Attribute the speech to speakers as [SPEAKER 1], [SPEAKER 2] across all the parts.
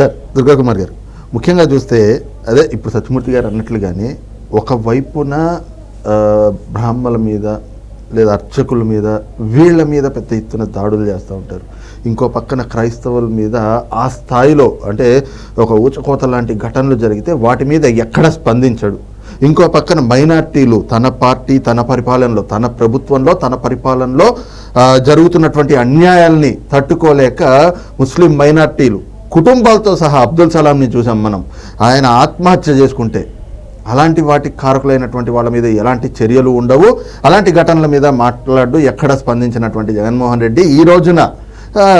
[SPEAKER 1] Sir Durga Kumar గారు ముఖ్యంగా చూస్తే అదే ఇప్పుడు సత్యమూర్తి గారు అన్నట్లుగానే ఒకవైపున బ్రాహ్మణుల మీద లేదా అర్చకుల మీద వీళ్ళ మీద పెద్ద ఎత్తున దాడులు చేస్తూ ఉంటారు. ఇంకో పక్కన క్రైస్తవుల మీద ఆ స్థాయిలో అంటే ఒక ఊచకోత లాంటి ఘటనలు జరిగితే వాటి మీద ఎక్కడ స్పందించడు. ఇంకో పక్కన మైనార్టీలు తన పార్టీ తన పరిపాలనలో తన ప్రభుత్వంలో తన పరిపాలనలో జరుగుతున్నటువంటి అన్యాయాల్ని తట్టుకోలేక ముస్లిం మైనార్టీలు కుటుంబాలతో సహా అబ్దుల్ సలాంని చూసాం మనం. ఆయన ఆత్మహత్య చేసుకుంటే అలాంటి వాటి కారకులైనటువంటి వాళ్ళ మీద ఎలాంటి చర్యలు ఉండవు. అలాంటి ఘటనల మీద మాట్లాడు ఎక్కడ స్పందించినటువంటి జగన్మోహన్ రెడ్డి. ఈ రోజున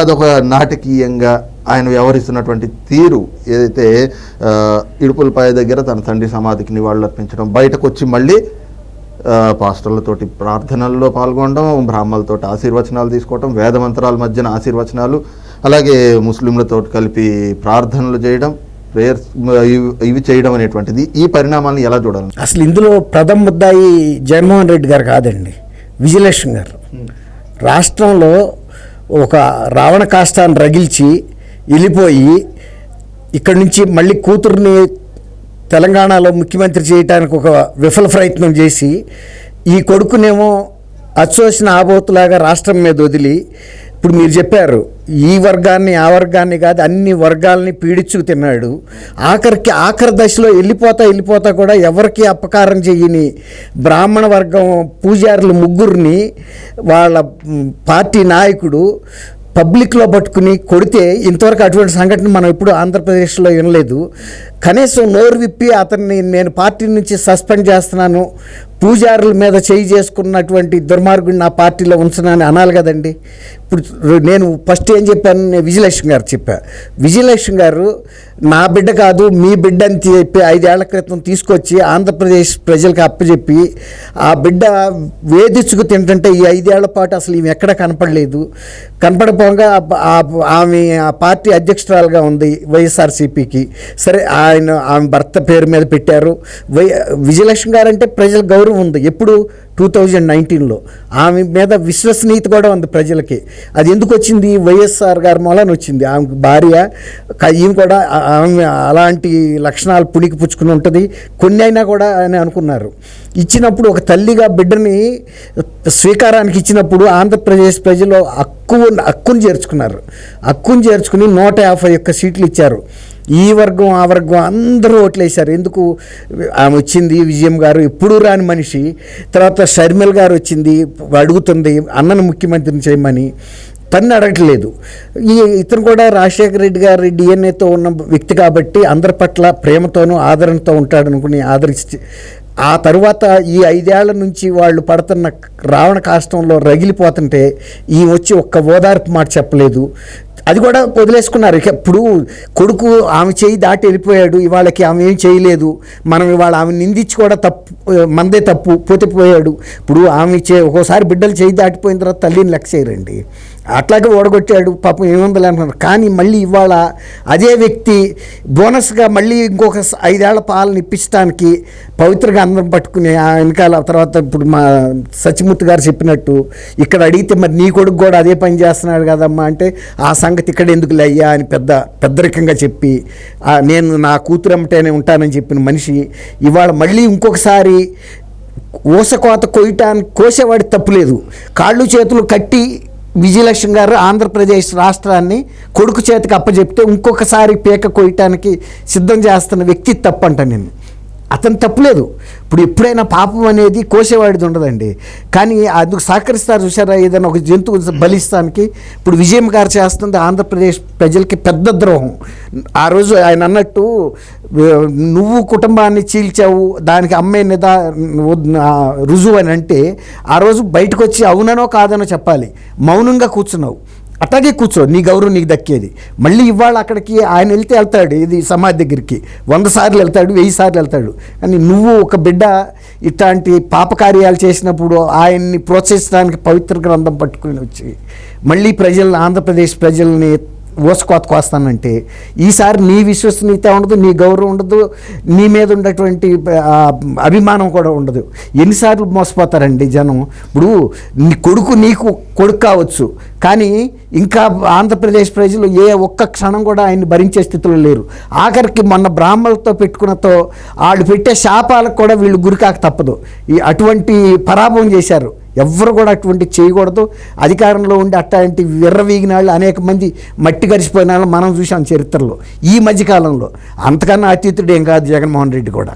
[SPEAKER 1] అదొక నాటకీయంగా ఆయన వ్యవహరిస్తున్నటువంటి తీరు ఏదైతే ఇడుపులపాయ దగ్గర తన తండ్రి సమాధికి నివాళులు అర్పించడం బయటకు వచ్చి మళ్ళీ పాస్టర్లతోటి ప్రార్థనల్లో పాల్గొనడం బ్రాహ్మణులతోటి ఆశీర్వచనాలు తీసుకోవడం వేదమంత్రాల మధ్యన ఆశీర్వచనాలు అలాగే ముస్లింలతో కలిపి ప్రార్థనలు చేయడం ప్రేయర్స్ ఇవి- చేయడం అనేటువంటిది. ఈ పరిణామాలను ఎలా చూడాలి?
[SPEAKER 2] అసలు ఇందులో ప్రథమ ముద్దాయి జగన్మోహన్ రెడ్డి గారు కాదండి విజయలక్ష్మి గారు. రాష్ట్రంలో ఒక రావణ కాష్టాన్ని రగిల్చి వెళ్ళిపోయి ఇక్కడి నుంచి మళ్ళీ కూతుర్ని తెలంగాణలో ముఖ్యమంత్రి చేయడానికి ఒక విఫల ప్రయత్నం చేసి ఈ కొడుకునేమో అచ్చోసిన ఆబోతులాగా రాష్ట్రం మీద వదిలి ఇప్పుడు మీరు చెప్పారు ఈ వర్గాన్ని ఆ వర్గాన్ని కాదు అన్ని వర్గాల్ని పీడించుకు తిన్నాడు. ఆఖరికి ఆఖరి దశలో వెళ్ళిపోతా వెళ్ళిపోతా కూడా ఎవరికి అపకారం చేయని బ్రాహ్మణ వర్గం పూజారులు ముగ్గురిని వాళ్ళ పార్టీ నాయకుడు పబ్లిక్లో పట్టుకుని కొడితే ఇంతవరకు అటువంటి సంఘటన మనం ఎప్పుడు ఆంధ్రప్రదేశ్లో వినలేదు. కనీసం నోరు విప్పి అతన్ని నేను పార్టీ నుంచి సస్పెండ్ చేస్తున్నాను పూజారుల మీద చేయి చేసుకున్నటువంటి దుర్మార్గుడిని నా పార్టీలో ఉంచనని అనాలి కదండి. ఇప్పుడు నేను ఫస్ట్ ఏం చెప్పాను? నేను విజయలక్ష్మి గారు చెప్పా. విజయలక్ష్మి గారు నా బిడ్డ కాదు మీ బిడ్డ అని చెప్పి ఐదేళ్ళ క్రితం తీసుకొచ్చి ఆంధ్రప్రదేశ్ ప్రజలకు అప్పచెప్పి ఆ బిడ్డ వేధించుకు తింటుంటే ఈ ఐదేళ్ళ పాటు అసలు ఈమె ఎక్కడ కనపడలేదు. కనపడపోగా ఆమె ఆ పార్టీ అధ్యక్షురాలుగా ఉంది వైఎస్ఆర్సీపీకి. సరే ఆయన ఆమె భర్త పేరు మీద పెట్టారు. వై విజయలక్ష్మి గారు అంటే ప్రజల గౌరవం ఉంది. ఎప్పుడు? టూ థౌజండ్ నైన్టీన్లో. ఆమె మీద విశ్వసనీయత కూడా ఉంది ప్రజలకి. అది ఎందుకు వచ్చింది? వైఎస్ఆర్ గారి మూలన వచ్చింది. ఆమె భార్య ఈమె కూడా ఆమె అలాంటి లక్షణాలు పుణికి పుచ్చుకుని ఉంటుంది. కొన్ని అయినా కూడా అని అనుకున్నారు. ఇచ్చినప్పుడు ఒక తల్లిగా బిడ్డని స్వీకారానికి ఇచ్చినప్పుడు ఆంధ్రప్రదేశ్ ప్రజలు హక్కు హక్కును చేర్చుకున్నారు. హక్కును చేర్చుకుని నూట యాభై ఒక్క సీట్లు ఇచ్చారు. ఈ వర్గం ఆ వర్గం అందరూ ఓట్లేశారు ఎందుకు? ఆమె వచ్చింది విజయం గారు ఎప్పుడూ రాని మనిషి. తర్వాత షర్మిల్ గారు వచ్చింది అడుగుతుంది అన్నను ముఖ్యమంత్రిని చేయమని. తన్ను అడగట్లేదు. ఈ ఇతను కూడా రాజశేఖర రెడ్డి గారి డిఎన్ఏతో ఉన్న వ్యక్తి కాబట్టి అందరి పట్ల ప్రేమతోనూ ఆదరణతో ఉంటాడనుకుని ఆదరించి ఆ తరువాత ఈ ఐదేళ్ళ నుంచి వాళ్ళు పడుతున్న రావణ కాష్టంలో రగిలిపోతుంటే ఈ వచ్చి ఒక్క ఓదార్పు మాట చెప్పలేదు. అది కూడా వదిలేసుకున్నారు. ఇక ఇప్పుడు కొడుకు ఆమె చేయి దాటి వెళ్ళిపోయాడు. ఇవాళకి ఆమె ఏం చేయలేదు. మనం ఇవాళ ఆమె నిందించి కూడా తప్పు మందే తప్పు పోతే పోయాడు. ఇప్పుడు ఆమె చే ఒక్కోసారి బిడ్డలు చేయి దాటిపోయిన తర్వాత తల్లిని లెక్క చేయరండి అట్లాగే ఓడగొట్టాడు. పాపం ఏముందలే అనుకున్నారు కానీ మళ్ళీ ఇవాళ అదే వ్యక్తి బోనస్గా మళ్ళీ ఇంకొక ఐదేళ్ళ పాలన ఇప్పించడానికి పవిత్రగా అందరం పట్టుకుని ఆ వెనకాల తర్వాత ఇప్పుడు మా సత్యమూర్తి గారు చెప్పినట్టు ఇక్కడ అడిగితే మరి నీ కొడుకు కూడా అదే పని చేస్తున్నాడు కదమ్మా అంటే ఆ సంగతి ఇక్కడ ఎందుకు అయ్యా అని పెద్ద పెద్దరికంగా చెప్పి నేను నా కూతురు అమ్మటేనే ఉంటానని చెప్పిన మనిషి ఇవాళ మళ్ళీ ఇంకొకసారి ఊసకోత కొయ్యటానికి కోసేవాడి తప్పులేదు కాళ్ళు చేతులు కట్టి విజయలక్ష్మి గారు ఆంధ్రప్రదేశ్ రాష్ట్రాన్ని కొడుకు చేతికి అప్పచెప్తే ఇంకొకసారి పీక కొయ్యటానికి సిద్ధం చేస్తున్న వ్యక్తి తప్పంట నేను అతను తప్పులేదు. ఇప్పుడు ఎప్పుడైనా పాపం అనేది కోసేవాడిది ఉండదండి. కానీ అందుకు సహకరిస్తారు చూసారా ఏదైనా ఒక జంతువు బలిస్తానికి ఇప్పుడు విజయం గారు చేస్తుంది ఆంధ్రప్రదేశ్ ప్రజలకి పెద్ద ద్రోహం. ఆ రోజు ఆయన అన్నట్టు నువ్వు కుటుంబాన్ని చీల్చావు దానికి అమ్మే నిదా రుజువు అని అంటే ఆ రోజు బయటకు వచ్చి అవుననో కాదనో చెప్పాలి. మౌనంగా కూర్చున్నావు. అట్లాగే కూర్చో నీ గౌరవం నీకు దక్కేది. మళ్ళీ ఇవాళ అక్కడికి ఆయన వెళ్తే వెళ్తాడు ఇది సమాధి దగ్గరికి. వంద సార్లు వెళ్తాడు వెయ్యి సార్లు వెళ్తాడు. కానీ నువ్వు ఒక బిడ్డ ఇట్లాంటి పాపకార్యాలు చేసినప్పుడు ఆయన్ని ప్రోత్సహించడానికి పవిత్ర గ్రంథం పట్టుకుని వచ్చి మళ్ళీ ప్రజలను ఆంధ్రప్రదేశ్ ప్రజల్ని ఊసకోత కోస్తానంటే ఈసారి నీ విశ్వసనీయత ఉండదు నీ గౌరవం ఉండదు నీ మీద ఉన్నటువంటి అభిమానం కూడా ఉండదు. ఎన్నిసార్లు మోసపోతారండి జనం. ఇప్పుడు నీ కొడుకు నీకు కొడుకు కావచ్చు కానీ ఇంకా ఆంధ్రప్రదేశ్ ప్రజలు ఏ ఒక్క క్షణం కూడా ఆయన్ని భరించే స్థితిలో లేరు. ఆఖరికి మొన్న బ్రాహ్మణులతో పెట్టుకున్నతో వాళ్ళు పెట్టే శాపాలకు కూడా వీళ్ళు గురికాక తప్పదు. ఈ అటువంటి పరాభవం చేశారు. ఎవ్వరు కూడా అటువంటి చేయకూడదు. అధికారంలో ఉండి అట్లాంటి విర్రవీగిన వాళ్ళు అనేక మంది మట్టి కరిసిపోయిన వాళ్ళు మనం చూసాం చరిత్రలో. ఈ మధ్యకాలంలో. అంతకన్నా అతీతుడు ఏం కాదు జగన్మోహన్ రెడ్డి కూడా.